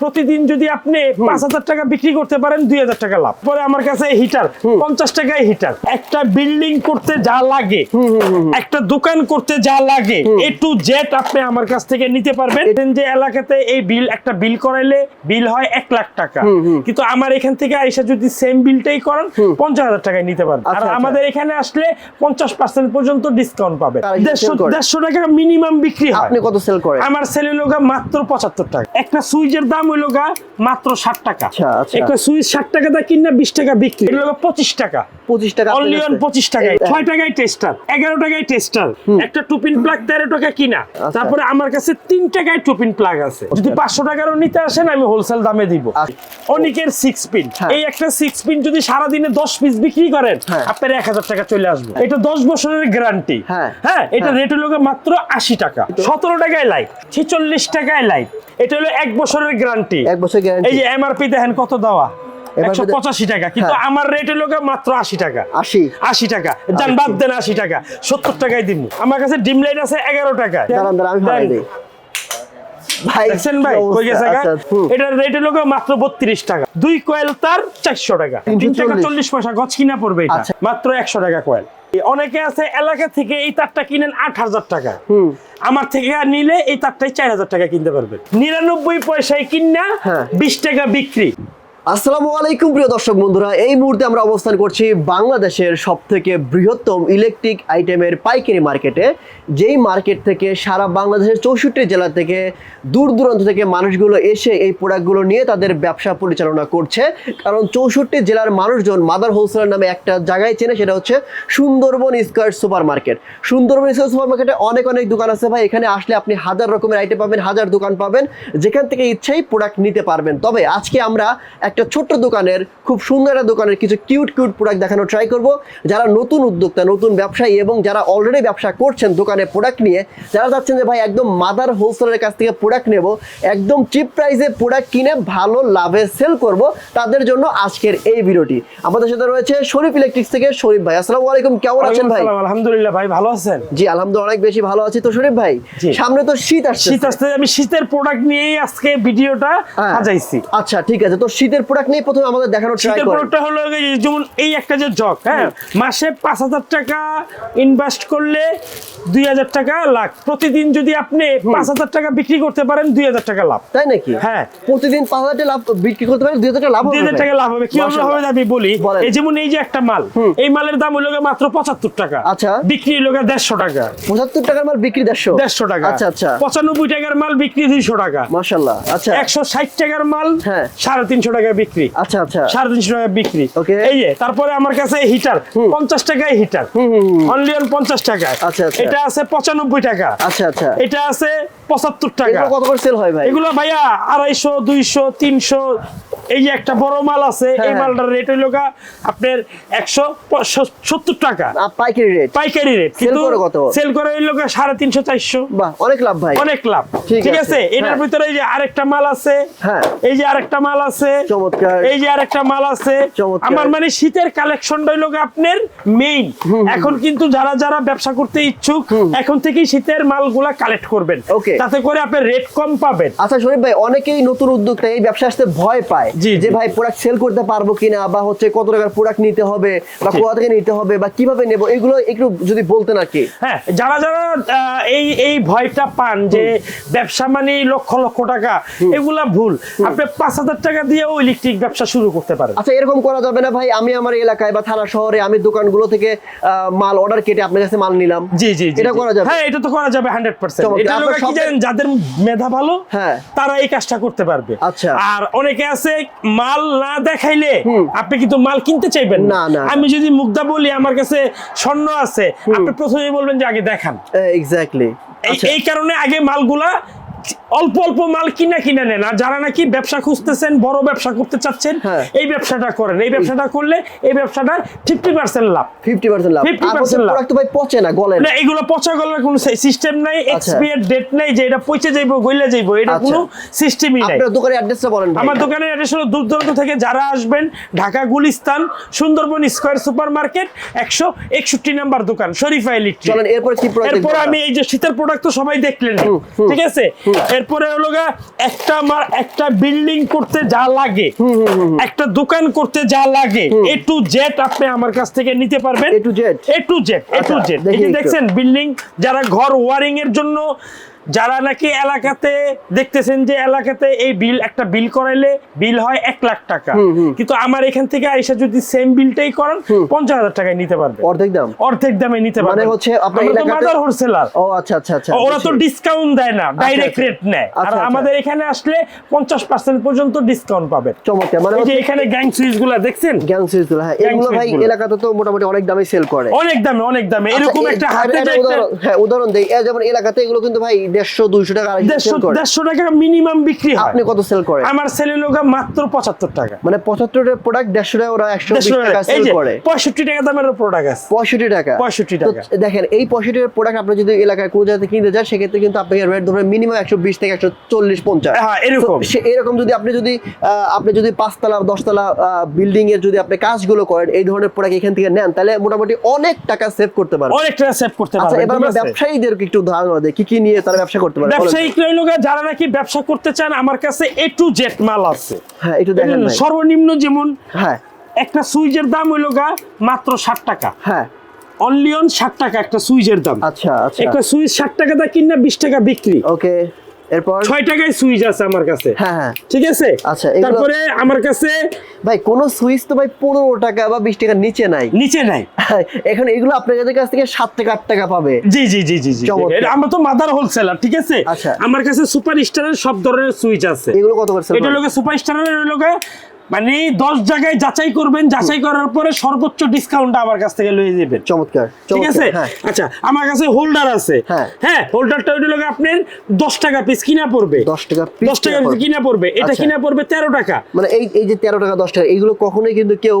প্রতিদিন যদি আপনি পাঁচ হাজার টাকা বিক্রি করতে পারেন দুই হাজার টাকা লাভ। পরে আমার কাছে হিটার পঞ্চাশ টাকায় হিটার একটা বিল্ডিং করতে যা লাগে একটা দোকান করতে যা লাগে এ টু জেড আপনি আমার কাছ থেকে নিতে পারবেন। যে এলাকাতে এই বিল একটা বিল করাইলে বিল হয় এক লাখ টাকা। কিন্তু আমার এখান থেকে আইসা যদি সেম বিলটাই করেন পঞ্চাশ হাজার টাকায় নিতে পারবেন। আর আচ্ছা, আচ্ছা। আমাদের এখানে আসলে পঞ্চাশ পার্সেন্ট পর্যন্ত ডিসকাউন্ট পাবেন। এটা দেড়শো দেড়শো টাকা মিনিমাম বিক্রি হয়। আপনি কত সেল করেন? আমার সেল হলো গা মাত্র পঁচাত্তর টাকা। একটা সুইচের দাম হইল গা মাত্র ষাট টাকা। আচ্ছা, আচ্ছা। একটা সুইচ ষাট টাকা দা কিনা বিশ টাকা বিক্রি। এটা হলো পঁচিশ টাকা। পঁচিশ টাকা আপনার অনলি অন পঁচিশ টাকায়। ছয় টাকায় টেস্টার এগারো টাকায় টেস্টার একটা টুপিন প্লাগ তেরো টাকা কিনা। তারপরে আমার কাছে তিন টাকায় টুপিন প্লাগ আছে। যদি পাঁচশো টাকারও নিতে আসেন আমি হোলসেল দামে দিব। আচ্ছা। অনিকের সিক্স পিন হ্যাঁ। এই একটা সিক্স পিন যদি সারাদিনে দশ পিস বিক্রি করেন হ্যাঁ। আপনার এক হাজার টাকা চলে আসবে। এটা দশ বছরের গ্যারান্টি হ্যাঁ। হ্যাঁ এটা হ্যাঁ। রেট হলো মাত্র আশি টাকা। সতেরো টাকায় লাইট ছেচল্লিশ টাকায় লাইট এটা হলো এক বছরের গ্যারান্টি এক বছর গ্যারান্টি এই যে এমআরপি দেখেন কত দেওয়া? একশো পঁচাশি টাকা। কিন্তু হ্যাঁ। আমার রেট হলো মাত্র আশি টাকা। আশি। আশি টাকা। যান বাদ দেন আশি টাকা। সত্তর টাকায় দিব। আমার কাছে ডিম লাইট আছে এগারো ভাই দেখছেন ভাই? কই গেছে? আচ্ছা। এটার রেট হলো মাত্র বত্রিশ টাকা। দুই কয়েল তার চারশো টাকা। তিন টাকা 340 চল্লিশ পয়সা। গছ কিনা পড়বে এটা। আচ্ছা। মাত্র একশো টাকা কয়েল অনেকে আছে এলাকা থেকে এই তারটা কিনেন আট হাজার টাকা। আমার থেকে আর নিলে এই তারটাই চার হাজার টাকা কিনতে পারবে নিরানব্বই পয়সায় কিনা হ্যাঁ। বিশ টাকা বিক্রি। আসসালামু আলাইকুম প্রিয় দর্শক বন্ধুরা, এই মুহূর্তে আমরা অবস্থান করছি বাংলাদেশের সব থেকে বৃহত্তম ইলেকট্রিক আইটেমের পাইকারি মার্কেটে যেই মার্কেট থেকে সারা বাংলাদেশের চৌষট্টি জেলা থেকে দূর দূরান্ত থেকে মানুষগুলো এসে এই প্রোডাক্টগুলো নিয়ে তাদের ব্যবসা পরিচালনা করছে। কারণ চৌষট্টি জেলার মানুষজন মাদার হোলসেলার নামে একটা জায়গায় চেনে, সেটা হচ্ছে Sundarban square super market Sundarban square super মার্কেটে অনেক অনেক দোকান আছে ভাই, এখানে আসলে আপনি হাজার রকমের আইটেম পাবেন, হাজার দোকান পাবেন, যেখান থেকে ইচ্ছাই প্রোডাক্ট নিতে পারবেন। তবে আজকে আমরা একটা ছোট্ট দোকানের খুব সুন্দর একটা দোকানের কিছু কিউট কিউট প্রোডাক্ট দেখানোর ট্রাই করব। যারা নতুন উদ্যোক্তা নতুন ব্যবসায়ী এবং যারা অলরেডি ব্যবসা করছেন দোকানে প্রোডাক্ট নিয়ে যারা চাচ্ছেন যে ভাই একদম মাদার হোলসেলের কাছ থেকে প্রোডাক্ট নেব একদম চিপ প্রাইসে প্রোডাক্ট কিনে ভালো লাভে সেল করব তাদের জন্য আজকের এই ভিডিওটি। আমাদের সাথে রয়েছে শরীফ ইলেকট্রিক্স থেকে শরীফ ভাই। আসসালামু আলাইকুম কেমন আছেন ভাই? আলহামদুলিল্লাহ ভাই ভালো আছেন? জি আলহামদুলিল্লাহ অনেক বেশি ভালো আছি। তো শরীফ ভাই সামনে তো শীত আসছে শীত আসতে আমি শীতের প্রোডাক্ট নিয়েই আজকে ভিডিওটা হ্যাঁ। সাজাইছি। আচ্ছা ঠিক আছে। তো শীতের প্রোডাক্ট নিয়ে প্রথমে আমাদের দেখানোর ট্রাই করেন। প্রোডাক্টটা হলো যেমন এই একটা যে জগ হ্যাঁ? মাসে পাঁচ হাজার টাকা ইনভেস্ট করলে দুই হাজার টাকা লাখ। প্রতিদিন যদি আপনি পাঁচ হাজার টাকা বিক্রি করতে পারেন দুই হাজার টাকা লাভ। তাই নাকি? হ্যাঁ। প্রতিদিন পাঁচ হাজার টাকা লাভ বিক্রি করতে পারে দুই হাজার টাকা লাভ দুই হাজার টাকা লাভ হবে। কি হবে আমি বলি এই যেমন এই যে একটা মাল এই মালের দাম হলো মাত্র পঁচাত্তর টাকা। আচ্ছা। বিক্রি হলো গিয়ে দেড়শো টাকা। পঁচাত্তর টাকার মাল বিক্রি দেড়শো? দেড়শো টাকা। আচ্ছা আচ্ছা। পঁচানব্বই টাকার মাল বিক্রি দুইশো টাকা। মাশাল্লাহ আচ্ছা। একশো ষাট টাকার মাল হ্যাঁ। সাড়ে তিনশো টাকা বিক্রি। আচ্ছা আচ্ছা। সাড়ে তিনশো টাকা বিক্রি. এই যে তারপরে আমার কাছে হিটার পঞ্চাশ টাকায় হিটার অনলি অন পঞ্চাশ টাকায়। আচ্ছা, আচ্ছা। এটা আছে পঁচানব্বই টাকা। আচ্ছা আচ্ছা। এটা আছে পঁচাত্তর টাকা। কত করে সেল হয় ভাই? এগুলো ভাইয়া আড়াইশো দুইশো তিনশো এই যে একটা বড় মাল আছে এই হ্যাঁ। মালটার রেট হইল আপনার একশো সত্তর টাকা। পাইকারি রেট পাইকারি রেট কিন্তু সেল করে হইল সাড়ে তিনশো চারশো। অনেক লাভ ভাই। অনেক লাভ। ঠিক আছে, এটার হ্যাঁ। ভিতরে এই যে আরেকটা মাল আছে হ্যাঁ। এই যে আরেকটা মাল আছে চমৎকার। এই যে আরেকটা মাল আছে আমার মানে শীতের কালেকশন হইল আপনার মেইন এখন কিন্তু যারা যারা ব্যবসা করতে ইচ্ছুক এখন থেকেই শীতের মালগুলা কালেক্ট করবেন। Okay. তাতে করে আপনি রেট কম পাবেন। আচ্ছা শরীফ ভাই অনেকেই নতুন উদ্যোক্তা এই ব্যবসা আসতে ভয় পায় যে ভাই প্রোডাক্ট সেল করতে পারব কিনা বা হচ্ছে কত টাকার প্রোডাক্ট নিতে হবে বা। কোথা থেকে নিতে হবে বা কীভাবে নেব? এগুলো একটু যদি বলতেন আর কি। হ্যাঁ যারা যারা এই এই ভয়টা পান যে ব্যবসা মানে লক্ষ লক্ষ টাকা এগুলা ভুল। আপনি পাঁচ হাজার টাকা দিয়েও ইলেকট্রিক ব্যবসা শুরু করতে পারেন। আচ্ছা এরকম করা যাবে না ভাই। আমি আমার এলাকায় বা থানা শহরে আমি দোকানগুলো থেকে আহ, মাল অর্ডার কেটে আপনার কাছে মাল নিলাম। জি জি জি, এটা করা যাবে? হ্যাঁ এটা তো করা যাবে হান্ড্রেড পার্সেন্ট জানেন যাদের মেধা ভালো হ্যাঁ। তারা এই কাজটা করতে পারবে। আচ্ছা। আর অনেকে আছে মাল না দেখাইলে আপনি কিন্তু মাল কিনতে চাইবেন না। আমি যদি মুগ্ধা বলি আমার কাছে স্বর্ণ আছে আপনি প্রথমে বলবেন যে আগে দেখান। এক্স্যাক্টলি এই এই কারণে আগে মালগুলা অল্প অল্প মাল কিনা কিনা নেন। আর যারা নাকি ব্যবসা খুঁজতেছেন বড় ব্যবসা করতে চাচ্ছেন হ্যাঁ। এই ব্যবসাটা করেন। এই ব্যবসাটা করলে এই ব্যবসাটা ফিফটি পার্সেন্ট লাভ। ফিফটি পার্সেন্ট লাভ। 50% আর হচ্ছে লাভ। তো ভাই পচে না গলে না। এগুলো পচা গলার কোনো সিস্টেম নাই আচ্ছা। এক্সপায়ার ডেট নাই যে এটা পচে যাইবো গইলে যাইবো এটা আচ্ছা। কোনো সিস্টেমই নাই। আপনার দোকানের অ্যাড্রেসটা বলেন আমার দোকানের অ্যাড্রেস হলো দূর দূরান্ত থেকে যারা আসবেন Dhaka Gulistan Sundarban square super market একশো একষট্টি নাম্বার দোকান শরীফা ইলেকট্রিক চলেন এরপর কি প্রোডাক্ট এরপর আমি এই যে শীতের প্রোডাক্ট তো সবাই দেখলেন ঠিক আছে? এরপরে হলো গা একটা আমার একটা বিল্ডিং করতে যা লাগে। একটা দোকান করতে যা লাগে। এ টু জেড আপনি আমার কাছ থেকে নিতে পারবেন। A to Z A to Z A to Z. দেখছেন বিল্ডিং যারা ঘর ওয়ারিং এর জন্য যারা নাকি এলাকাতে দেখতেছেন যে এলাকাতে এই বিল একটা বিল করাইলে বিল হয় এক লাখ টাকা। কিন্তু আমার এখান থেকে আইসা যদি সেম বিলটাই করান পঞ্চাশ হাজার টাকায় নিতে পারবে। অর্ধেক দাম? অর্ধেক দামে নিতে মানে হচ্ছে আপনার তো এলাকাতে- মাদার হোলসেলার ও আচ্ছা আচ্ছা আচ্ছা ওরা তো ডিসকাউন্ট দেয় না ডাইরেক্ট আচ্ছা। রেট নেয়। আর আচ্ছা, আচ্ছা। আমাদের এখানে আসলে পঞ্চাশ পার্সেন্ট পর্যন্ত ডিসকাউন্ট পাবেন চমৎকার মানে এই যে এখানে গ্যাং দেখছেন? গ্যাং সুইচগুলো হ্যাঁ এগুলো ভাই এলাকাতে তো মোটামুটি অনেক দামে সেল করে। অনেক দামে অনেক দামে। এরকম আচ্ছা, একটা হাতে উদাহরণ হ্যাঁ উদাহরণ দেই। যেমন এলাকাতে এগুলো কিন্তু ভাই দেড়শো দুইশো টাকা দেড়শো টাকা মিনিমাম বিক্রি হয়। আপনি কত সেল করেন আমার সেলের লোক মাত্র পঁচাত্তর টাকা। মানে পঁচাত্তরের প্রোডাক্ট দেড়শো টাকা ওরা একশো টাকা। সেল করে। পঁয়ষট্টি টাকা দামের প্রোডাক্ট আছে। পঁয়ষট্টি টাকা। 65 তো টাকা। দেখেন এই পঁয়ষট্টি প্রোডাক্ট আপনি যদি এলাকায় কোনো জায়গাতে কিনতে যান সেক্ষেত্রে কিন্তু আপনাকে রেট ধরবেন মিনিমাম একশো বিশ থেকে একশো চল্লিশ পঞ্চাশ। হ্যাঁ, এরকম। তো সে- এরকম যদি আপনি যদি আপনি যদি পাঁচতলা দশতলা বিল্ডিং এর যদি আপনি কাজগুলো করেন এই ধরনের প্রোডাক্ট এখান থেকে নেন তাহলে মোটামুটি অনেক টাকা সেভ করতে পারবেন। অনেক টাকা সেভ করতে আচ্ছা পারবেন এবার আমরা? ব্যবসায়ীদেরকে একটু ধারণা দেয় কি কি নিয়ে তারা ব্যবসা করতে পারে। বলেন। ব্যবসায়িক লোক যারা নাকি ব্যবসা করতে চান আমার কাছে এ টু জেড মাল আছে। হ্যাঁ একটু দেখেন সর্বনিম্ন যেমন হ্যাঁ। একটা সুইচের দাম হইল গা মাত্র ষাট টাকা। হ্যাঁ। অনলি অন ষাট টাকা একটা সুইচের দাম। আচ্ছা আচ্ছা। একটা সুইচ ষাট টাকা দা কিনা বিশ টাকা বিক্রি। ওকে এরপর? ছয় টাকায় সুইচ আছে আমার কাছে। হ্যাঁ হ্যাঁ। ঠিক আছে? আচ্ছা, তারপরে আমার কাছে ভাই কোন সুইচ তো ভাই পনেরো টাকা বা বিশ টাকার নিচে নাই। নিচে নাই। এখন এগুলো আপনাদের কাছ থেকে সাত থেকে আট টাকা পাবে। জি জি জি জি জি আমরা তো মাদার হোলসেলার ঠিক আছে? আচ্ছা। আমার কাছে সুপার স্টারের সব ধরনের সুইচ আছে। এগুলো কত করে এটা লোকে সুপার স্টারের লোকে মানে দশ জায়গায় যাচাই করবেন যাচাই করার পরে সর্বোচ্চ ডিসকাউন্ট আমার কাছ থেকে লয়ে যাবেন চমৎকার ঠিক আছে? হ্যাঁ। আচ্ছা আমার কাছে হোল্ডার আছে। হ্যাঁ। হোল্ডারটা ওইটা লোকে আপনার দশ টাকা পিস কিনা পড়বে। 10 টাকা দশ টাকা পড়বে। কিনা পড়বে। এটা আচ্ছা। কিনা পড়বে তেরো টাকা। মানে এই এই যে তেরো টাকা দশ টাকা এইগুলো কখনোই কিন্তু কেউ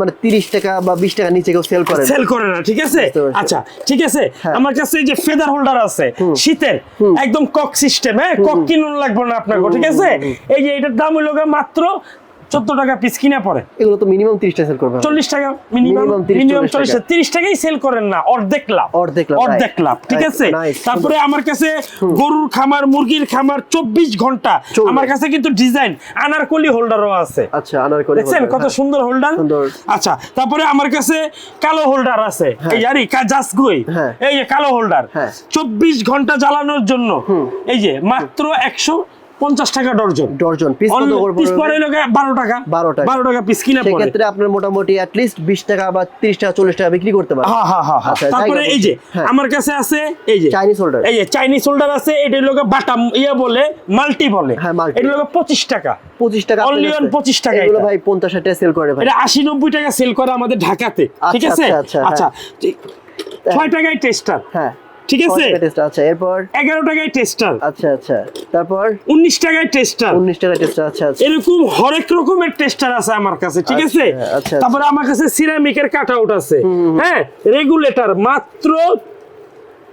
মানে তিরিশ টাকা বা বিশ টাকা নিচে কেউ সেল করে না। সেল করে না ঠিক আছে? আচ্ছা ঠিক আছে? হ্যাঁ। আমার কাছে এই যে ফেদার হোল্ডার আছে শীতের একদম কক সিস্টেম হ্যাঁ? কক কিনুন লাগবে না আপনাকে ঠিক আছে? এই যে এটার দাম হলো মাত্র চোদ্দ টাকা পিস কিনা পড়ে। এগুলো তো মিনিমাম তিরিশ টাকা সেল করবে। চল্লিশ টাকা মিনিমাম মিনিমাম চল্লিশ। তিরিশ টাকাই সেল করেন না অর্ধেক লাভ। অর্ধেক লাভ, অর্ধেক লাভ ঠিক আছে? তারপরে আমার কাছে গরুর খামার মুরগির খামার চব্বিশ ঘণ্টা। আমার কাছে কিন্তু ডিজাইন আনারকলি হোল্ডারও আছে। আচ্ছা আনার করে দেখছেন কত সুন্দর হোল্ডার আচ্ছা তারপরে আমার কাছে কালো হোল্ডার আছে। এই জানি জাস্ট গুই। হ্যাঁ। এই যে কালো হোল্ডার হ্যাঁ। চব্বিশ ঘণ্টা জ্বালানোর জন্য। এই যে মাত্র একশো পঞ্চাশ টাকা ডর্জন। ডর্জন পিস কত পিস পরে বারো টাকা। 12 টাকা। বারো টাকা পিস কিনা সেক্ষেত্রে আপনার মোটামুটি অ্যাটলিস্ট বিশ টাকা বা তিরিশ টাকা চল্লিশ টাকা বিক্রি করতে পারেন হ্যাঁ হ্যাঁ হ্যাঁ হ্যাঁ। আচ্ছা, তারপরে এই যে হ্যাঁ। আমার কাছে আছে এই যে চাইনিজ হোল্ডার এই যে চাইনিজ হোল্ডার আছে এটা লোকে বাটাম ইয়ে বলে মাল্টি বলে। হ্যাঁ। এটা লোকে পঁচিশ টাকা। পঁচিশ টাকা কাছে। 25 টাকা এগুলো ভাই পঞ্চাশ টাকা সেল করে ভাই। এটা আশি নব্বই টাকা সেল করে আমাদের ঢাকাতে। ঠিক আচ্ছা, আছে? আচ্ছা, আচ্ছা, আচ্ছা ছয় টাকায় টেস্টার হ্যাঁ। ঠিক আছে? আচ্ছা এরপর? এগারো টাকায় টেস্টার আচ্ছা আচ্ছা। তারপর? উনিশ টাকায় টেস্টার উনিশ টাকায় টেস্টার আচ্ছা আচ্ছা। এরকম হরেক রকমের টেস্টার আছে আমার কাছে ঠিক আছে? আচ্ছা, আচ্ছা, তারপরে আমার কাছে সিরামিকের কাট আউট আছে। হ্যাঁ রেগুলেটর মাত্র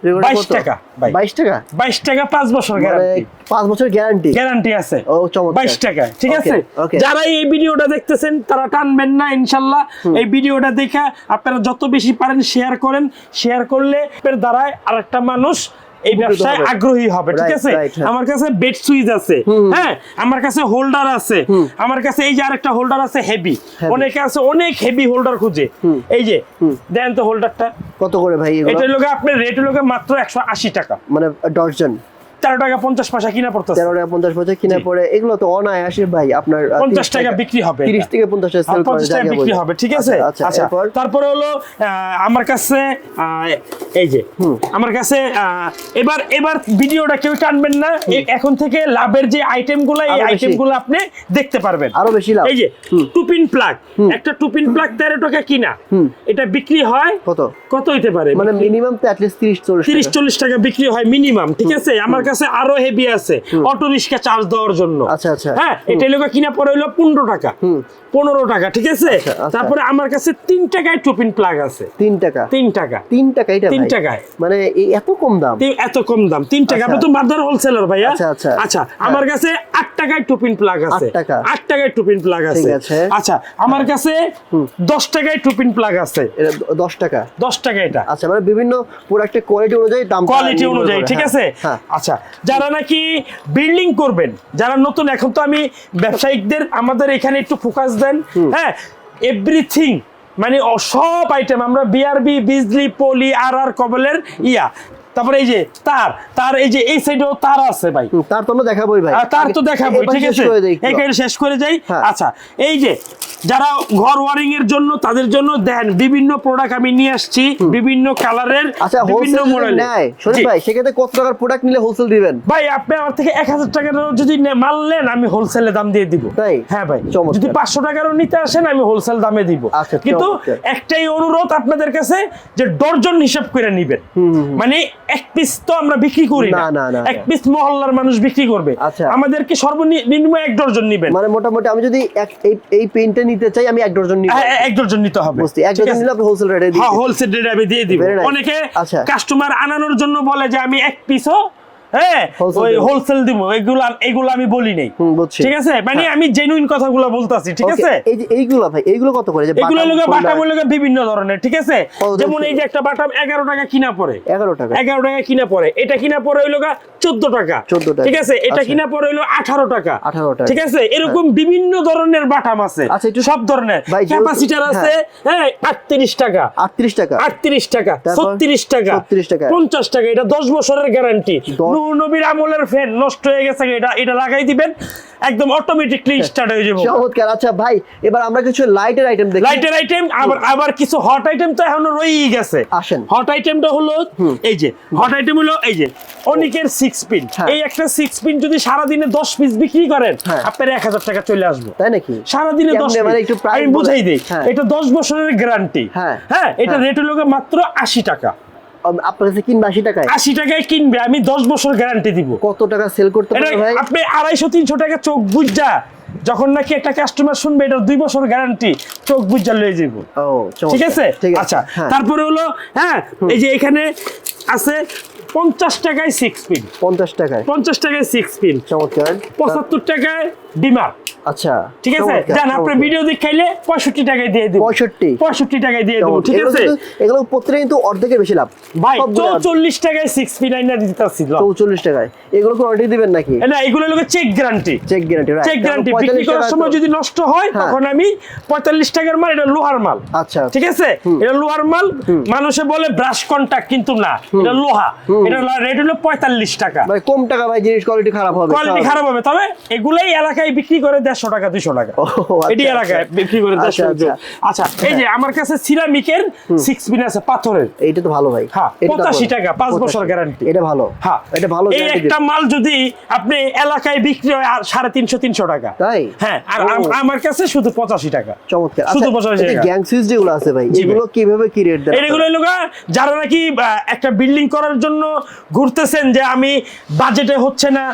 22 টাকা, 22 টাকা? বাইশ টাকা পাঁচ বছর মানে গ্যারান্টি বছর গ্যারান্টি গ্যারান্টি আছে। ও, চমৎকার। বাইশ টাকা ঠিক আছে? যারা এই ভিডিওটা দেখতেছেন তারা টানবেন না ইনশাল্লাহ। এই ভিডিওটা দেখে আপনারা যত বেশি পারেন শেয়ার করেন। শেয়ার করলে এর আর আরেকটা মানুষ এই ব্যবসায় আগ্রহী হবে ঠিক আছে। আমার কাছে বেড সুইচ আছে হ্যাঁ? আমার কাছে হোল্ডার আছে। আমার কাছে এই যে আরেকটা হোল্ডার আছে হেভি অনেকে আছে অনেক হেভি হোল্ডার খুঁজে। এই যে দেন তো হোল্ডারটা কত করে ভাই এটা লোকে আপনার রেট লোকে মাত্র একশো আশি টাকা। মানে ডর্জন তেরো টাকা পঞ্চাশ পয়সা কিনা তেরো টাকা পঞ্চাশ পয়সা কিনে পরে এগুলো তো অনায়াসে ভাই আপনার আহ, 50 30 টাকা বিক্রি হবে তিরিশ থেকে পঞ্চাশ টাকা আর সেল করে 50 টাকা বিক্রি হবে ঠিক আছে? আচ্ছা আচ্ছা তারপরে হলো আমার কাছে এই যে আমার কাছে এবার এবার ভিডিওটা কেউ টানবেন না। এখন থেকে লাভের যে এই আপনি দেখতে পারবেন। আরও বেশি লাভ। এই যে টুপিন প্লাগ একটা টুপিন প্লাগ তেরো টাকা কিনা। এটা বিক্রি হয় কত? কত হইতে পারে? মানে মিনিমাম তো অ্যাটলিস্ট তিরিশ চল্লিশ তিরিশ চল্লিশ টাকা বিক্রি হয় মিনিমাম ঠিক আছে? আমার কাছে আরও হেভি আছে। অটো রিক্সা চার্জ দেওয়ার জন্য। আচ্ছা, আচ্ছা। হ্যাঁ এটা লোক কিনা পড়ে হলো পনেরো টাকা। পনেরো টাকা ঠিক আছে? আচ্ছা। তারপরে আমার কাছে তিন টাকায় টুপিন প্লাগ আছে। তিন টাকা? তিন টাকা। তিন টাকা এটা তিন টাকায়। মানে এত কম দাম? এত কম দাম। তিন টাকা আচ্ছা। আপনি তো মাদার হোলসেলার ভাইয়া। আচ্ছা, আচ্ছা। আচ্ছা আমার কাছে আট টাকায় টুপিন প্লাগ আছে। আট টাকা। আট টাকায় টুপিন প্লাগ আছে। আচ্ছা আমার কাছে দশ টাকায় টুপিন প্লাগ আছে। দশ টাকা? দশ টাকা এটা। আচ্ছা মানে বিভিন্ন প্রোডাক্টের কোয়ালিটি অনুযায়ী দাম কোয়ালিটি অনুযায়ী ঠিক আছে? হ্যাঁ। আচ্ছা যারা নাকি বিল্ডিং করবেন যারা নতুন এখন তো আমি ব্যবসায়িকদের আমাদের এখানে একটু ফোকাস দেন হ্যাঁ? এভরিথিং মানে সব আইটেম আমরা বিআরবি বিজলি পলি আর আর কবলের ইয়া। তারপরে এই যে তার তার এই যে এই সাইডেও তার আছে ভাই। তার তো দেখাবোই ভাই। তার তো দেখাবো ঠিক আছে। এখানে শেষ করে যাই। হ্যাঁ। আচ্ছা এই যে যারা ঘর ওয়ারিং এর জন্য তাদের জন্য দেন বিভিন্ন প্রোডাক্ট আমি নিয়ে আসছি বিভিন্ন কালারের আচ্ছা বিভিন্ন জি। ভাই সেক্ষেত্রে কত টাকার প্রোডাক্ট নিলে হোলসেল দিবেন? ভাই আপনি আমার থেকে এক হাজার টাকার যদি মাল নেন আমি হোলসেলে দাম দিয়ে দিব। তাই? হ্যাঁ ভাই। যদি পাঁচশো টাকারও নিতে আসেন আমি হোলসেল দামে দিব। আচ্ছা, কিন্তু একটাই অনুরোধ আপনাদের কাছে যে ডর্জন হিসাব করে নিবেন। মানে এক পিস তো আমরা বিক্রি করি না, না না, না, এক পিস মহল্লার মানুষ বিক্রি করবে। আচ্ছা। আমাদেরকে সর্বনিম্ন এক ডর্জন নিবেন। মানে মোটামুটি আমি যদি এই পেইন্টটা নিতে চাই আমি এক ডজন নিব। হ্যাঁ, এক ডজন নিতে হবে। বুঝছি এক ডজন নিলে আপনি হোলসেল রেটে দিই হ্যাঁ হোলসেল রেটে আমি দিয়ে দিব। অনেকে আচ্ছা। কাস্টমার আনানোর জন্য বলে যে আমি এক পিসও হ্যাঁ? ওই হোলসেল দিব। এগুলা এগুলো আমি বলি নাই। ঠিক আছে? মানে হ্যাঁ। আমি জেনুইন কথাগুলো বলতাছি ঠিক আছে? এই যে এইগুলো ভাই এইগুলো কত করে? এগুলো লোকে ফোল্ডার? বাটাম লোকে বিভিন্ন ধরনের ঠিক আছে? যেমন এই যে একটা বাটাম টাকা কিনা পড়ে। 11 টাকা। টাকা কিনা পড়ে। এটা কিনা পড়ে হইল গা চোদ্দ টাকা। 14 টাকা। ঠিক আছে? এটা আচ্ছা। কিনা পড়ে হইল আঠারো টাকা। 18 টাকা। ঠিক আছে? এরকম বিভিন্ন ধরনের বাটাম আছে। আচ্ছা, সব ধরনের। ক্যাপাসিটার আছে হ্যাঁ আটত্রিশ টাকা। 38 টাকা। আটত্রিশ টাকা। তারপর? ছত্রিশ টাকা। 36 টাকা। পঞ্চাশ টাকা। এটা দশ বছরের গ্যারান্টি নবীর আমলের ফ্যান নষ্ট হয়ে গেছে এটা এটা লাগাই দিবেন একদম অটোমেটিকলি স্টার্ট হয়ে যাবে চমৎকার আচ্ছা ভাই এবার আমরা কিছু লাইটের আইটেম দেখি লাইটের আইটেম আবার আবার কিছু হট আইটেম তো এখনও রয়েই গেছে আসেন। হট আইটেমটা হলো এই যে হট আইটেম হলো এই যে অনিকের সিক্স পিন হ্যাঁ। এই একটা সিক্স পিন যদি সারাদিনে দশ পিস বিক্রি করেন হ্যাঁ। আপনার এক হাজার টাকা চলে আসবে তাই নাকি সারাদিনে দশ? মানে একটু আমি বুঝাই দিই হ্যাঁ। এটা দশ বছরের গ্যারান্টি হ্যাঁ। হ্যাঁ এটা হ্যাঁ। রেট হলো মাত্র আশি টাকা আম- আপনার কাছে কিনবে আশি টাকায়? আশি টাকায় কিনবে আমি দশ বছর গ্যারান্টি দিব। কত টাকা সেল করতে এটা পারবে ভাই? আপনি আড়াইশো তিনশো টাকা চোখ বুঝা যখন নাকি একটা কাস্টমার শুনবে এটা দুই বছর গ্যারান্টি চোখ বুঝা লয়ে যাব। ও ঠিক আছে? ঠিক আছে। আচ্ছা হ্যাঁ। তারপরে হলো হ্যাঁ এই যে এখানে আছে পঞ্চাশ টাকায় সিক্স পিন পঞ্চাশ টাকায়। পঞ্চাশ টাকায় সিক্স পিন চমৎকার। পঁচাত্তর টাকায় ডিমার আচ্ছা ঠিক আছে? জান আপনার ভিডিও দেখাইলে পঁয়ষট্টি টাকায় দিয়ে দিব। 65 পঁয়ষট্টি টাকায় দিয়ে দেবো ঠিক আছে? এগুলো প্রত্যেকটা কিন্তু অর্ধেকের বেশি লাভ। ভাই সবগুলো অর্ধেক। চৌচল্লিশ টাকায় সিক্স পিন আইনা দিতে আসছিল চৌচল্লিশ টাকায়। এগুলো কি অর্ডার দিবেন নাকি? না এগুলো লোকে check guarantee check guarantee check guarantee বিক্রি করার সময় যদি নষ্ট হয় হ্যাঁ। তখন আমি পঁয়তাল্লিশ টাকার মাল এটা লোহার মাল। আচ্ছা। ঠিক আছে? এটা লোহার মাল। মানুষে বলে ব্রাশ কন্টাক্ট কিন্তু না এটা লোহা। এটা রেট হলো পঁয়তাল্লিশ টাকা। মানে কম টাকা ভাই জিনিস কোয়ালিটি খারাপ হবে কোয়ালিটি খারাপ হবে তবে এগুলাই এলাকায় বিক্রি করে দেড়শো টাকা দুশো টাকা। আচ্ছা, এটি এলাকায় আচ্ছা। বিক্রি করে আচ্ছা, আচ্ছা। এই যে আমার কাছে সিরামিকের সিক্স পিন আছে পাথরের। এইটা তো ভালো ভাই। হ্যাঁ, এটা তো 85 ভালো। টাকা, পাঁচ বছর guarantee। এটা ভালো। হ্যাঁ এটা ভালো এই একটা মাল যদি আপনি এলাকায় বিক্রি হয় আর সাড়ে তিনশো তিনশো টাকা। তাই? হ্যাঁ আর আমার কাছে শুধু পঁচাশি টাকা। চমৎকার। শুধু পঁচাশি টাকা। গ্যাং সুইচ যেগুলো আছে ভাই এগুলো কীভাবে কি রেট দেন এগুলো হলো যারা নাকি একটা বিল্ডিং করার জন্য ঘুরতেছেন যে আমি বাজেটে হচ্ছে না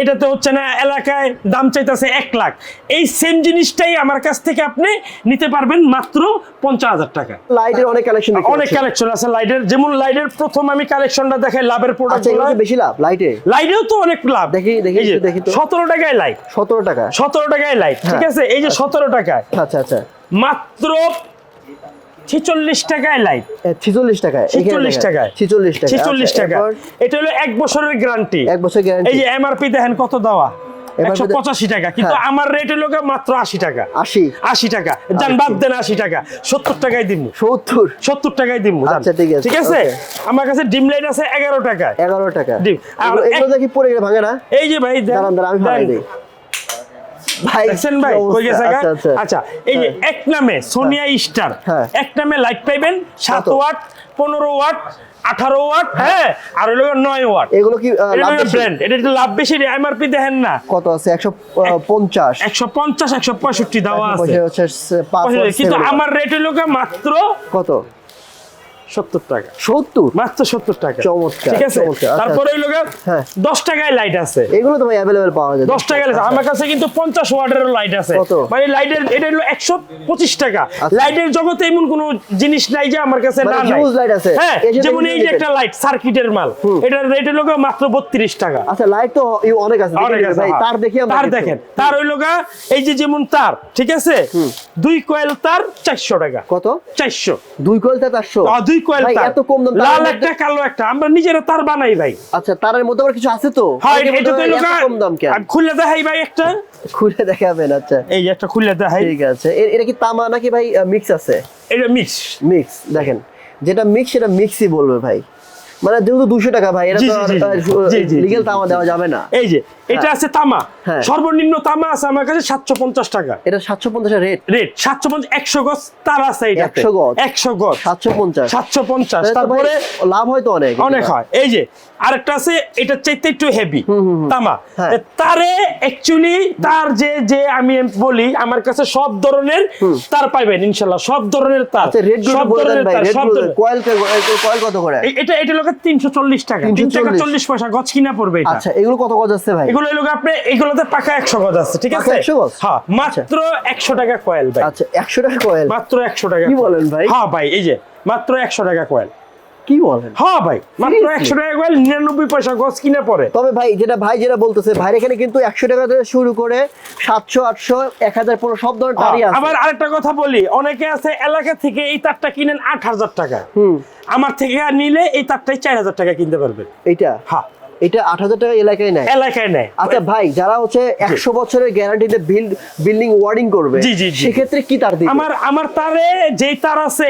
এটাতে হচ্ছে না এলাকায় দাম চাইতেছে এক লাখ। এই সেম জিনিসটাই আমার কাছ থেকে আপনি নিতে পারবেন মাত্র পঞ্চাশ হাজার টাকা। লাইটের অনেক কালেকশন অনেক কালেকশন আছে লাইটের যেমন লাইটের প্রথম আমি কালেকশনটা দেখাই লাভের প্রোডাক্ট আচ্ছা বেশি লাভ লাইটে লাইটেও তো অনেক লাভ। দেখি- দেখি দেখি সতেরো টাকায় লাইট সতেরো টাকা। সতেরো টাকায় লাইট ঠিক হ্যাঁ। আছে? এই যে সতেরো টাকায়। আচ্ছা আচ্ছা মাত্র ছিচল্লিশ টাকায় লাইট ছিচল্লিশ টাকায় ছিচল্লিশ টাকায়। ছিচল্লিশ টাকা ছিচল্লিশ আচ্ছা, টাকা এটা হলো এক বছরের গ্যারান্টি এক বছর গ্যারান্টি এই যে এমআরপি দেখেন কত দেওয়া। একশো পঁচাশি টাকা কিন্তু হ্যাঁ। আমার রেট হলো মাত্র আশি টাকা। আশি? আশি টাকা। যান বাদ দেন আশি টাকা। সত্তর টাকায় দিব সত্তর? সত্তর টাকায় দিব আচ্ছা, ঠিক আছে, ঠিক আছে? আমার কাছে ডিম লাইট আছে এগারো টাকায়। এগারো টাকা। জি, আর এগুলো- দেখি পরে গেলে ভাঙে না? এই যে ভাই দাঁড়ান দাঁড়ান আমি ভাঙাই দিই। ভাই দেখছেন ভাই? কই গেছে আচ্ছা আচ্ছা। আচ্ছা এই যে এক নামে সোনিয়া স্টার। হ্যাঁ। এক নামে লাইট পাইবেন সাত। ওয়াট পনেরো ওয়াট আঠারো ওয়াট হ্যাঁ? আর হলো নয় ওয়াট। এগুলো কি আহ, লাভ বেশি? ব্র্যান্ড এটা একটু লাভ বেশি এমআরপি দেখেন না। কত আছে? একশো পঞ্চাশ। একশো পঞ্চাশ একশো পঁয়ষট্টি দেওয়া আছে। কিন্তু আমার রেট হলো মাত্র কত? সত্তর টাকা। সত্তর? মাত্র সত্তর টাকা। চমৎকার, ঠিক আছে? আচ্ছা। তারপরে হইল গা হ্যাঁ। দশ টাকায় লাইট আছে। এগুলো তো ভাই অ্যাভেলেবেল পাওয়া যায়। দশ টাকা আছে আমার কাছে কিন্তু পঞ্চাশ ওয়াটের লাইট আছে। মানে লাইটের এটা হলো একশো পঁচিশ টাকা। আচ্ছা। লাইটের জগতে এমন কোনো জিনিস নাই যে আমার কাছে মানে না huge আছে। হ্যাঁ যেমন এই যে একটা লাইট সার্কিটের মাল। এটার রেট হলো মাত্র বত্রিশ টাকা। আচ্ছা লাইট তো অনেক আছে। অনেক হ্যাঁ। তার দেখি তার দেখেন। তার হইল এই যে যেমন তার ঠিক আছে? দুই কয়েল তার চারশো টাকা। কত? চারশো। দুই কয়েল চারশো? দুই দুই কয়েল ভাই, তার। এত কম দাম, লাল একটা কালো একটা আমরা নিজেরা তার বানাই ভাই। আচ্ছা তারের মধ্যে আবার কিছু আছে তো? হয় এটা তো বলবে, এলাকা এত কম দাম কেন? আমি খুলে দেখাই ভাই একটা। খুলে দেখাবেন আচ্ছা। এই যে একটা খুলে দেখাই। ঠিক আছে। এটা কি তামা নাকি ভাই মিক্স আছে? এটা মিক্স মিক্স দেখেন। যেটা মিক্স সেটা মিক্সই বলবে ভাই। মানে যেহেতু দুশো টাকা ভাই এটা তো লিগেল তামা দেওয়া যাবে না। এই যে এটা আছে তামা। হ্যাঁ। সর্বনিম্ন তামা আছে আমার কাছে সাতশো পঞ্চাশ টাকা। এটা সাতশো পঞ্চাশের রেট? রেট সাতশো পঞ্চাশ একশো গজ তার আছে 100 গজ? একশো গজ। সাতশো পঞ্চাশ। সাতশো পঞ্চাশ তারপরে লাভ হয়তো অনেক অনেক হয়। এই যে আরেকটা আছে এটা চাইতে একটু হেভি তামা। হ্যাঁ। তারে অ্যাকচুয়ালি তার যে যে আমি বলি আমার কাছে সব ধরনের তার পাইবেন সব ধরনের তার। আচ্ছা সব ধরনের তার সব কয়েল কয়েল কত করে? এটা এটা লোক তিনশো চল্লিশ টাকা। তিন টাকা 340 চল্লিশ। পয়সা গছ কিনা পড়বে এটা। আচ্ছা এগুলো কত গজ আছে ভাই? এগুলো লোক আপনি এগুলোতে পাকা একশো গজ আছে ঠিক আছে? 100 গজ? হ্যাঁ মাত্র একশো টাকা কয়েল ভাই। আচ্ছা একশো টাকা কয়েল মাত্র একশো টাকা কি বলেন ভাই? হ্যাঁ ভাই এই যে মাত্র একশো টাকা কয়েল কি বলেন? হ্যাঁ ভাই মাত্র একশো টাকা কয়েল নিরানব্বই পয়সা গছ কিনা পড়ে তবে ভাই যেটা ভাই যেটা বলতেছে ভাইয়ের এখানে কিন্তু একশো টাকা থেকে শুরু করে সাতশো আটশো এক হাজার পনেরো সব ধরনের তারই হ্যাঁ, আছে। আবার আরেকটা কথা বলি অনেকে আছে এলাকা থেকে এই তারটা কিনেন আট হাজার টাকা। হুম। আমার থেকে নিলে এই তারটাই চার হাজার টাকা কিনতে পারবে। এইটা? হ্যাঁ। এটা আট হাজার টাকা এলাকায় নেয়। এলাকায় নেয়। আচ্ছা ভাই যারা হচ্ছে একশো বছরের গ্যারান্টিতে বিল্ড বিল্ডিং ওয়ার্ডিং করবে জি, জি। সেক্ষেত্রে কি তার দিবে? আমার আমার তারে যেই তার আছে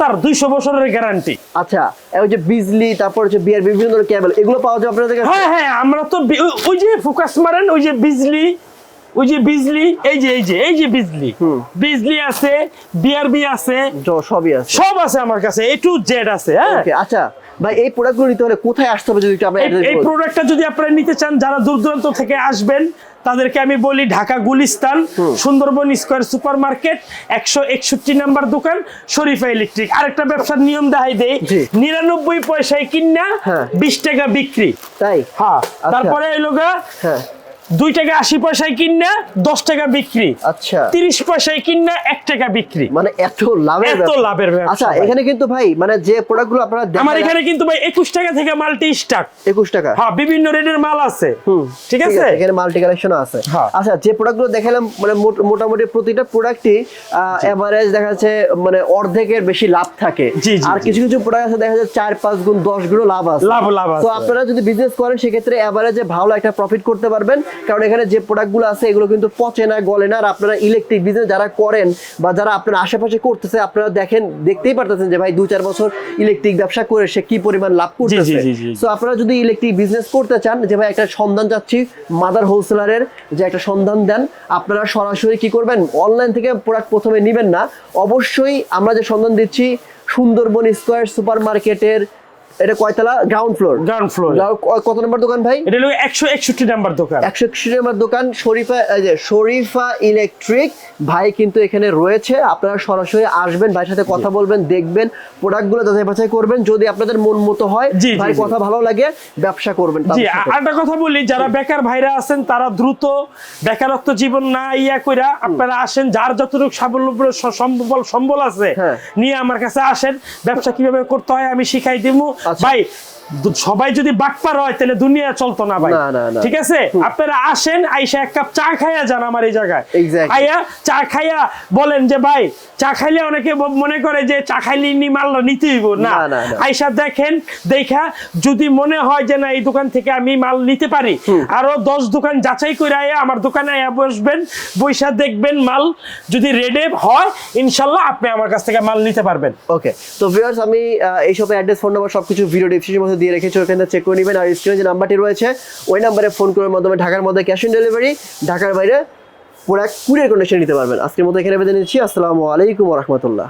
তার দুইশো বছরের গ্যারান্টি আচ্ছা এই যে বিজলি তারপর হচ্ছে বিয়ার বিভিন্ন ধরনের কেবল এগুলো পাওয়া যায় আপনাদের কাছে? হ্যাঁ হ্যাঁ আমরা তো ওই- ওই যে ফোকাস মারেন ওই যে বিজলি ওই যে বিজলি এই যে এই যে এই যে বিজলি বিজলি আছে বিআরবি আছে সবই আছে। সব আছে আমার কাছে এ টু জেড আছে হ্যাঁ। আচ্ছা ভাই এই প্রোডাক্টগুলো নিতে হলে কোথায় আসতে হবে যদি আমরা এই-? প্রোডাক্টটা যদি আপনারা নিতে চান যারা দূর দূরান্ত থেকে আসবেন তাদেরকে আমি বলি Dhaka Gulistan Sundarban square super market একশো একষট্টি নাম্বার দোকান শরীফা ইলেকট্রিক। আরেকটা ব্যবসার নিয়ম দেখাই দেয় নিরানব্বই পয়সায় কিনা হ্যাঁ। বিশ টাকা বিক্রি। তাই? হ্যাঁ। আচ্ছা। তারপরে এলো গা হ্যাঁ। দুই টাকা আশি পয়সায় কিনা দশ টাকা বিক্রি। আচ্ছা। তিরিশ পয়সায় কিনা এক টাকা বিক্রি। মানে এত লাভের এত লাভের আচ্ছা এখানে কিন্তু ভাই মানে যে প্রোডাক্টগুলো আপনারা আমার এখানে কিন্তু ভাই একুশ টাকা থেকে মাল্টি স্টাক একুশ টাকা। হ্যাঁ বিভিন্ন রেটের মাল আছে। ঠিক আছে? এখানে মাল্টি কালেকশন আছে। হ্যাঁ। আচ্ছা যে প্রোডাক্টগুলো দেখালাম মানে মোট- মোটামুটি প্রতিটা প্রোডাক্টই এভারেজ দেখা যাচ্ছে মানে অর্ধেকের বেশি লাভ থাকে। আর কিছু কিছু প্রোডাক্ট আছে দেখা যাচ্ছে চার পাঁচ গুণ দশ গুণ লাভ আছে। লাভ লাভ তো আপনারা যদি বিজনেস করেন সেক্ষেত্রে এভারেজে ভালো একটা প্রফিট করতে পারবেন। কারণ এখানে যে প্রোডাক্টগুলো আছে এগুলো কিন্তু পচে না গলে না। আর আপনারা ইলেকট্রিক বিজনেস যারা করেন বা যারা আপনার আশেপাশে করতেছে আপনারা দেখেন দেখতেই পারতেছেন যে ভাই দু চার বছর ইলেকট্রিক ব্যবসা করে সে কি পরিমাণ লাভ করতেছে। সো আপনারা যদি ইলেকট্রিক বিজনেস করতে চান যে ভাই একটা সন্ধান চাচ্ছি মাদার হোলসেলারের যে একটা সন্ধান দেন আপনারা সরাসরি কি করবেন? অনলাইন থেকে প্রোডাক্ট প্রথমে নেবেন না। অবশ্যই আমরা যে সন্ধান দিচ্ছি সুন্দরবন স্কোয়ার সুপার মার্কেটের এটা কয়তলা? গ্রাউন্ড ফ্লোর গ্রাউন্ড ফ্লোর কত নম্বর দোকান ভাই? এটা হলো একশো একষট্টি নাম্বার দোকান। একশো একষট্টি নম্বর দোকান শরীফা এই যে শরীফা ইলেকট্রিক। ভাই কিন্তু এখানে রয়েছে আপনারা সরাসরি আসবেন ভাইয়ের সাথে কথা বলবেন দেখবেন প্রোডাক্টগুলো যাচাই বাছাই করবেন যদি আপনাদের মন মতো হয় ভাই কথা ভালো লাগে ব্যবসা করবেন জি তাদের সাথে। আর একটা কথা বলি যারা বেকার ভাইরা আছেন তারা দ্রুত বেকারত্ব জীবন না ইয়া কইরা আপনারা আসেন যার যতটুকু সাবলম্ব সম্বল সম্বল আছে হ্যাঁ। নিয়ে আমার কাছে আসেন ব্যবসা কীভাবে করতে হয় আমি শিখাই দিব। ভাই দু- সবাই যদি বাটপার হয় তাহলে দুনিয়া চলতো না ভাই। ঠিক আছে? আপনারা আসেন আইসা এক কাপ চা খাইয়া যান আমার এই জায়গায়। আইয়া চা খাইয়া বলেন যে ভাই চা খাইলে অনেকে মনে করে যে চা খাইলে নি মালটা নিতে হইব। না। আইসা দেখেন দেখা যদি মনে হয় যে না এই দোকান থেকে আমি মাল নিতে পারি আরও দশ দোকান যাচাই করে আয়া আমার দোকানে আয়া বসবেন বৈশা দেখবেন মাল যদি রেডে হয় ইনশাল্লাহ আপনি আমার কাছ থেকে মাল নিতে পারবেন। ওকে তো ভিউয়ার্স আমি আহ, এই শপের অ্যাড্রেস ফোন নাম্বার সবকিছু ভিডিও ডিসক্রিপশনের মধ্যে দিয়ে রেখেছি, ওখানে চেক করে নেবেন। আর স্ক্রিনে যে নাম্বারটি রয়েছে, ওই নাম্বারে ফোন করার মাধ্যমে ঢাকার মধ্যে ক্যাশ অন ডেলিভারি ঢাকার বাইরে প্রোডাক্ট কুরিয়ার কন্ডিশন নিতে পারবেন। আজকের মতো এখানে বেঁধে নিচ্ছি। আসসালামু আলাইকুম রহমতুল্লাহ।